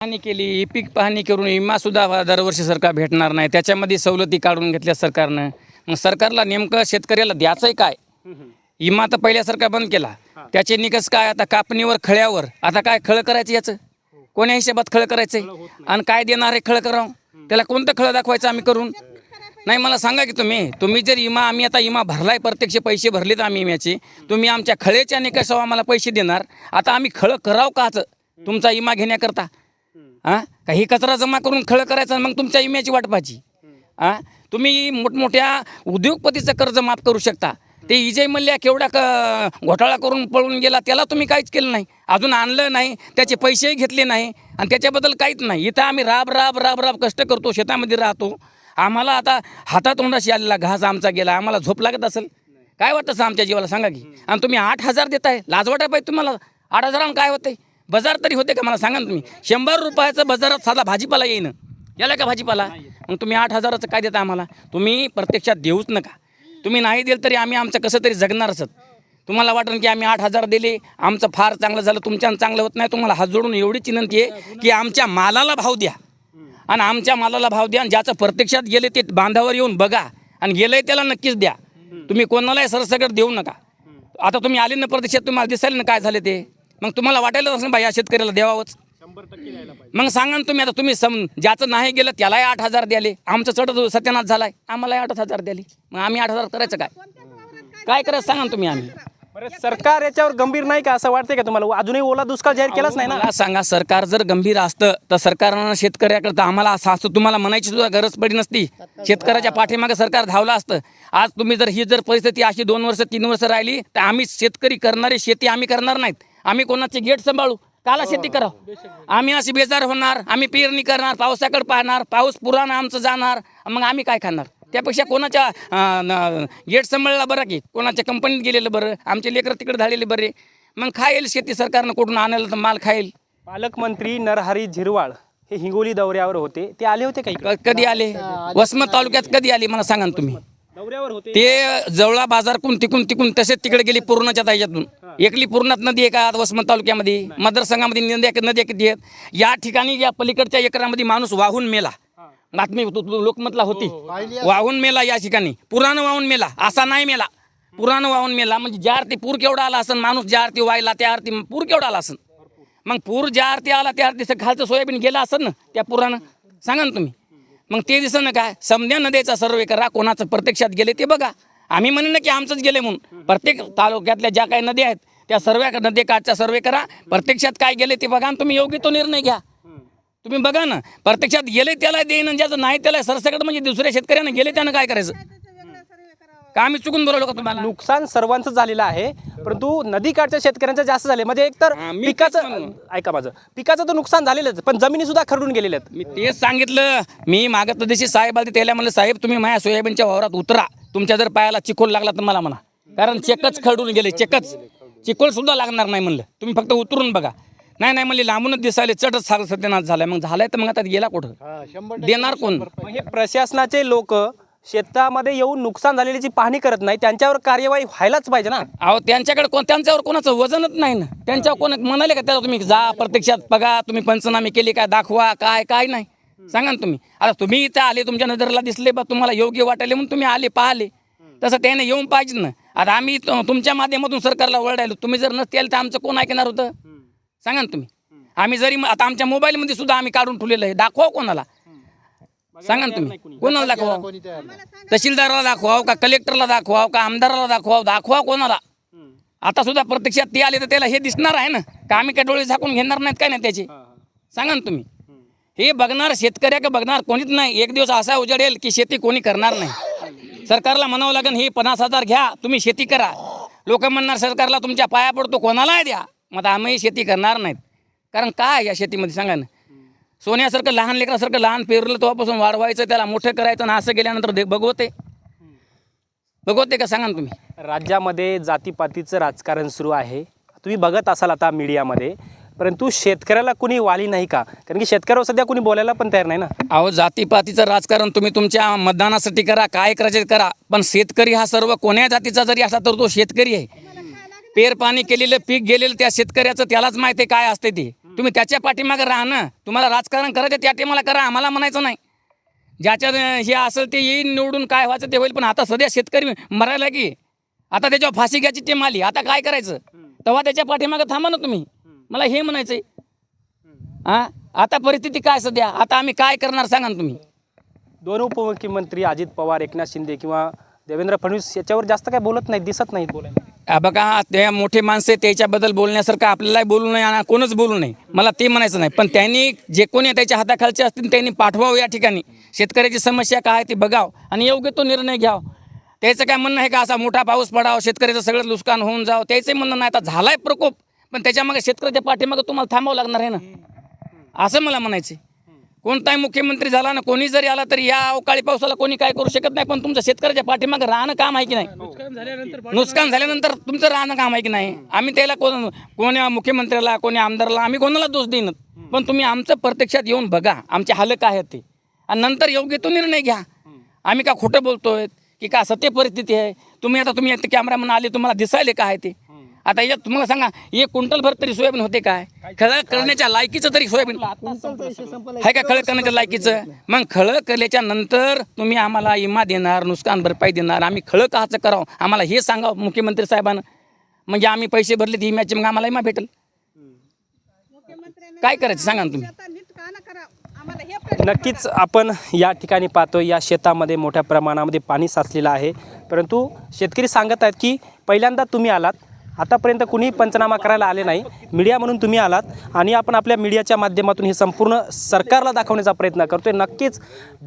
पाहणी केली पीक पाहणी करून विमा सुद्धा दरवर्षी सरकार भेटणार नाही. त्याच्यामध्ये सवलती काढून घेतल्या सरकारनं. मग सरकारला नेमकं शेतकऱ्याला द्यायचंय काय? विमा तर पहिल्यासारखा बंद केला. त्याचे निकष काय? आता कापणीवर खळ्यावर. आता काय खळ करायचं याचं? कोण्या हिशोबात खळ करायचंय? आणि काय देणार आहे खळ करावं? त्याला कोणतं खळ दाखवायचं आम्ही करून? नाही मला सांगा की तुम्ही. तुम्ही जर विमा आम्ही आता विमा भरलाय प्रत्यक्ष पैसे भरलेत आम्ही विम्याचे तुम्ही आमच्या खळेच्या निकषावर आम्हाला पैसे देणार. आता आम्ही खळं करावं काच तुमचा विमा घेण्याकरता. हां? काही कचरा जमा करून खळ करायचं मग तुमच्या विम्याची वाट पाहायची. हां? तुम्ही मोठमोठ्या उद्योगपतीचं कर्ज माफ करू शकता. ते विजय मल्ल्या केवढा क घोटाळा करून पळून गेला त्याला तुम्ही काहीच केलं नाही. अजून आणलं नाही त्याचे पैसेही घेतले नाही आणि त्याच्याबद्दल काहीच नाही. इथं आम्ही राब राब राब राब कष्ट करतो शेतामध्ये राहतो. आम्हाला आता हातातोंडाशी आलेला घास आमचा गेला. आम्हाला झोप लागत असेल? काय वाटतं आमच्या जीवाला? सांगा की. आणि तुम्ही आठ हजार देताय. लाज वाटाय पाहिजे तुम्हाला. आठ हजारानं काय होतंय? बाजार तरी होते का? मला सांगा ना तुम्ही. शंभर रुपयाचं बाजारात साधा भाजीपाला येईन. याला का भाजीपाला? मग तुम्ही आठ हजाराचं काय देता आम्हाला? तुम्ही प्रत्यक्षात देऊच नका. तुम्ही नाही दिलं तरी आम्ही आमचं कसं तरी जगणारच तुम्हाला वाटेल की आम्ही आठ हजार दिले आमचं फार चांगलं झालं तुमच्यानं चांगलं होत नाही. तुम्हाला हात जोडून एवढीच विनंती आहे की आमच्या मालाला भाव द्या. आणि आमच्या मालाला भाव द्या आणि ज्याचं प्रत्यक्षात गेले ते बांधावर येऊन बघा. आणि गेलंय त्याला नक्कीच द्या. तुम्ही कोणालाही सरसकट देऊ नका. आता तुम्ही आले ना प्रत्यक्षात तुम्हाला दिसायला ना काय झाले ते? मग तुम्हाला वाटायला असं बा या शेतकऱ्याला द्यावाच मग सांगा ना तुम्ही आता तुम्ही सम ज्याचं नाही गेलं त्यालाही आठ हजार द्याले. आमचं चढ सत्यानाश झालाय. आम्हालाही आठ हजार द्याले. मग आम्ही आठ हजार करायचं काय? काय करायचं सांगा ना तुम्ही आम्ही? सरकार याच्यावर गंभीर नाही का? असं वाटतंय का तुम्हाला? अजूनही ओला दुष्काळ जाहीर केलाच नाही ना? सांगा सरकार जर गंभीर असतं तर सरकारनं शेतकऱ्याकडे आम्हाला असं असतं. तुम्हाला म्हणायची सुद्धा गरज पडली नसती. शेतकऱ्याच्या पाठीमागे सरकार धावलं असतं. आज तुम्ही जर ही जर परिस्थिती अशी दोन वर्ष तीन वर्ष राहिली तर आम्ही शेतकरी करणारी शेती आम्ही करणार नाहीत. आम्ही कोणाचे गेट सांभाळू? काला शेती करावं आम्ही अशी बेजार होणार आम्ही पेरणी करणार पावसाकडे पाहणार पाऊस पुराण आमचं जाणार मग आम्ही काय खाणार? त्यापेक्षा कोणाच्या गेट सांभाळला बरं की? कोणाच्या कंपनीत गेलेलं बरं? आमचे लेकरं तिकडे झालेले बरे. मग खाईल शेती सरकारनं कुठून आणायला तर माल खाईल. पालकमंत्री नरहरी झिरवाळ हे हिंगोली दौऱ्यावर होते. ते आले होते काही कधी आले? वसमत तालुक्यात कधी आले? मला सांगा तुम्ही. दौऱ्यावर होते. ते जवळा बाजारकून तिकून तिकून तसेच तिकडे गेली पूर्णच्या ताज्यातून. एकली पूर्णात नदी आहे का? वसमत तालुक्यामध्ये मतदारसंघामध्ये नद्या नद्या किती आहेत या ठिकाणी या पलीकडच्या एकरामध्ये माणूस वाहून मेला. बातमी लोकमतला होती. वाहून मेला या ठिकाणी. पुरानं वाहून मेला असा नाही मेला. पुरानं वाहून मेला म्हणजे ज्या अर्थी पूर केवढा आला असन माणूस ज्या अर्थी वाहिला त्या अर्थी पूर केवढा आला असन. मग पूर ज्या अर्थी आला त्या अर्थी सग- खालचं सोयाबीन गेलं असेल ना त्या पुरानं सांगा ना तुम्ही. मग ते दिसं ना काय? समध्या नद्याचा सर्वे करा कोणाचं प्रत्यक्षात गेले ते बघा. आम्ही म्हणून ना की आमचंच गेले म्हणून. प्रत्येक तालुक्यातल्या ज्या काही नद्या आहेत त्या सर्व नदीकाठचा सर्वे करा. प्रत्यक्षात काय गेले ते बघा आणि तुम्ही योग्य तो निर्णय घ्या. तुम्ही बघा ना प्रत्यक्षात गेले त्याला देईन ज्याचं नाही त्याला सरसकट म्हणजे दुसऱ्या शेतकऱ्यानं गेले त्यानं काय करायचं? का आम्ही चुकून बोलवलो का तुम्हाला? नुकसान सर्वांचं झालेलं आहे परंतु नदीकाठच्या शेतकऱ्यांचं जास्त झाले म्हणजे एकतर पिकाचं. ऐका माझं. पिकाचं तर नुकसान झालेलंच पण जमिनी सुद्धा खरडून गेलेल्या आहेत. मी तेच सांगितलं. मी मागत दिवशी साहेब आले त्याला म्हणलं साहेब तुम्ही माझ्या सोयाबीनच्या वावरात उतरा. तुमच्या जर पायाला चिखोल लागला तर मला म्हणा. कारण चेकच खरडून गेले चेकच. चिखोल सुद्धा लागणार नाही म्हणलं. तुम्ही फक्त उतरून बघा. नाही नाही म्हणले लांबूनच दिसायले चटच साग सत्यानाश झालाय. मग झालाय तर मग आता गेला कुठं? देणार कोण? हे प्रशासनाचे लोक शेतामध्ये येऊन नुकसान झालेली पाहणी करत नाही त्यांच्यावर कार्यवाही व्हायलाच पाहिजे ना? अहो त्यांच्याकडे कोण त्यांच्यावर कोणाचं वजनच नाही ना. त्यांच्यावर कोण म्हणाले का त्याला तुम्ही जा प्रत्यक्षात बघा तुम्ही पंचनामे केले काय दाखवा काय काय नाही. सांगा ना तुम्ही. आता तुम्ही इथं आले तुमच्या नजरला दिसले बा तुम्हाला योग्य वाटायले म्हणून तुम्ही आले पाहिले. तसं त्याने येऊन पाहिजे ना. आता आम्ही त- तुमच्या माध्यमातून सरकारला ओरडायलो. तुम्ही जर नसते आले तर आमचं कोण ऐकणार होतं? सांगा ना तुम्ही. आम्ही जरी आता आमच्या मोबाईलमध्ये सुद्धा आम्ही काढून ठेवलेलं आहे. दाखवा कोणाला. सांगा ना तुम्ही. कोणाला दाखवा? तहसीलदाराला दाखवाव का कलेक्टरला दाखवाव का आमदाराला दाखवाव दाखवा कोणाला. आता सुद्धा प्रत्यक्षात ते आले तर त्याला हे दिसणार आहे ना. का आम्ही काय डोळे झाकून घेणार नाहीत काय नाही त्याचे? सांगा ना तुम्ही. हे बघणार शेतकऱ्या का बघणार कोणीच नाही. एक दिवस असा उजाडेल की शेती कोणी करणार नाही. सरकारला म्हणावं लागेल हे पन्नास हजार घ्या तुम्ही शेती करा. लोक म्हणणार सरकारला तुमच्या पाया पडतो कोणालाही द्या. मग आम्ही शेती करणार नाहीत. कारण काय या शेतीमध्ये सांगा ना. सोन्यासारखं लहान लेकरासारखं लहान पेरलं तेव्हापासून वाढवायचं त्याला मोठं करायचं आणि असं गेल्यानंतर दे- बघवते. बघवते का सांगा ना तुम्ही. राज्यामध्ये जातीपातीचं राजकारण सुरू आहे. तुम्ही बघत असाल आता मीडियामध्ये परंतु शेतकऱ्याला कुणी वाली नाही का? कारण की शेतकऱ्यावर सध्या कुणी बोलायला पण तयार नाही ना. अहो जातीपातीचं राजकारण तुम्ही तुमच्या मतदानासाठी करा काय करायचे करा. पण शेतकरी हा सर्व कोण्या जातीचा जरी असला तर तो शेतकरी आहे. पेर पाणी केलेलं पीक गेलेलं त्या शेतकऱ्याचं त्यालाच माहिती आहे काय असते ते. तुम्ही त्याच्या पाठीमागे राहा ना. तुम्हाला राजकारण करायचं त्या टायमाला करा आम्हाला म्हणायचं नाही. ज्याच्या हे असेल ते येईल निवडून काय व्हायचं ते होईल पण आता सध्या शेतकरी मरायला की आता त्याच्यावर फाशी घ्यायची टीम आली आता काय करायचं? तेव्हा त्याच्या पाठीमागं थांबा ना तुम्ही. मला हे म्हणायचंय. हा? आता परिस्थिती काय सध्या? आता आम्ही काय करणार सांगा ना तुम्ही. दोन उपमुख्यमंत्री अजित पवार एकनाथ शिंदे किंवा देवेंद्र फडणवीस याच्यावर जास्त काय बोलत नाहीत दिसत नाहीत बोलायला. आ, बघा ते मोठे माणसे त्याच्याबद्दल बोलण्यासारखं आपल्याला बोलू नये आणि कोणच बोलू नये. मला ते म्हणायचं नाही. पण त्यांनी जे कोणी त्याच्या हाताखालचे असतील त्यांनी पाठवावं या ठिकाणी. शेतकऱ्याची समस्या काय आहे ती बघावं आणि योग्य तो निर्णय घ्यावं. त्याचं काय म्हणणं आहे का? असा मोठा पाऊस पडावा शेतकऱ्याचं सगळं नुकसान होऊन जावं त्याचं म्हणणं नाही. आता झालाय प्रकोप. पण त्याच्यामागे शेतकऱ्याच्या पाठीमागे तुम्हाला थांबावं लागणार आहे ना? असं मला म्हणायचं. कोणताही मुख्यमंत्री झाला ना कोणी जरी आला तरी या अवकाळी पावसाला कोणी काय करू शकत नाही पण तुमचं शेतकऱ्याच्या पाठीमागे राहणं काम आहे की नाही? नुकसान झाल्यानंतर तुमचं राहणं काम आहे की नाही? आम्ही त्याला कोण कोणी मुख्यमंत्र्याला कोणी आमदाराला आम्ही कोणाला दोष देईन पण तुम्ही आमचं प्रत्यक्षात येऊन बघा आमचे हाल काय आहेत ते. आणि नंतर योग्य तो निर्णय घ्या. आम्ही का खोटं बोलतोय की का सत्य परिस्थिती आहे? तुम्ही आता तुम्ही कॅमेरामॅन आले तुम्हाला दिसायले काय ते? आता यात तुम्हाला सांगा एक क्विंटल भर तरी सोयाबीन होते काय? खळं करण्याच्या लायकीचं तरी सोयाबीन. आहे का खळं करण्याच्या लायकीचं? मग खळं केल्याच्यानंतर तुम्ही आम्हाला इमा देणार नुकसान भरपाई देणार. आम्ही खळं काचं करावं? आम्हाला हे सांगावं मुख्यमंत्री साहेबांना. म्हणजे आम्ही पैसे भरले तर इम्याचे मग आम्हाला इमा भेटेल. काय करायचं? सांगा ना तुम्ही. आता नीट का ना करा. आम्हाला हे प्रश्न नक्कीच आपण या ठिकाणी पाहतो या शेतामध्ये मोठ्या प्रमाणामध्ये पाणी साचलेलं आहे. परंतु शेतकरी सांगत आहेत की पहिल्यांदा तुम्ही आलात आतापर्यंत कुणीही पंचनामा करायला आले नाही. मीडिया म्हणून तुम्ही आलात आणि आपण आपल्या मीडियाच्या माध्यमातून हे संपूर्ण सरकारला दाखवण्याचा प्रयत्न करतोय. नक्कीच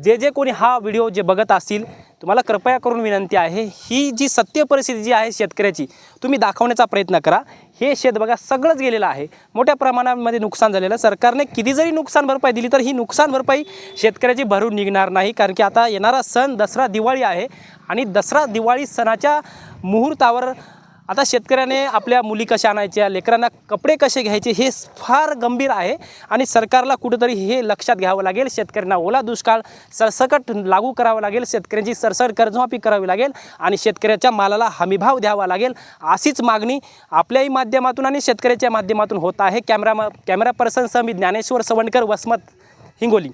जे जे कोणी हा व्हिडिओ जे बघत असतील तुम्हाला कृपया करून विनंती आहे ही जी सत्य परिस्थिती जी आहे शेतकऱ्याची तुम्ही दाखवण्याचा प्रयत्न करा. हे शेत बघा सगळंच गेलेलं आहे. मोठ्या प्रमाणामध्ये नुकसान झालेलं सरकारने किती जरी नुकसान भरपाई दिली तर ही नुकसान भरपाई शेतकऱ्याची भरून निघणार नाही. कारण की आता येणारा सण दसरा दिवाळी आहे आणि दसरा दिवाळी सणाच्या मुहूर्तावर आता शेतकऱ्याने आपल्या मुली कशा आणायच्या लेकरांना कपडे कसे घ्यायचे हे फार गंभीर आहे आणि सरकारला कुठंतरी हे लक्षात घ्यावं लागेल. शेतकऱ्यांना ओला दुष्काळ सरसकट लागू करावं लागेल. शेतकऱ्यांची सरसर कर्जमाफी करावी लागेल आणि शेतकऱ्याच्या मालाला हमीभाव द्यावा लागेल. अशीच मागणी आपल्याही माध्यमातून आणि शेतकऱ्याच्या माध्यमातून होत आहे. कॅमेरा कॅमेरा पर्सनसह मी ज्ञानेश्वर सवणकर वसमत हिंगोली.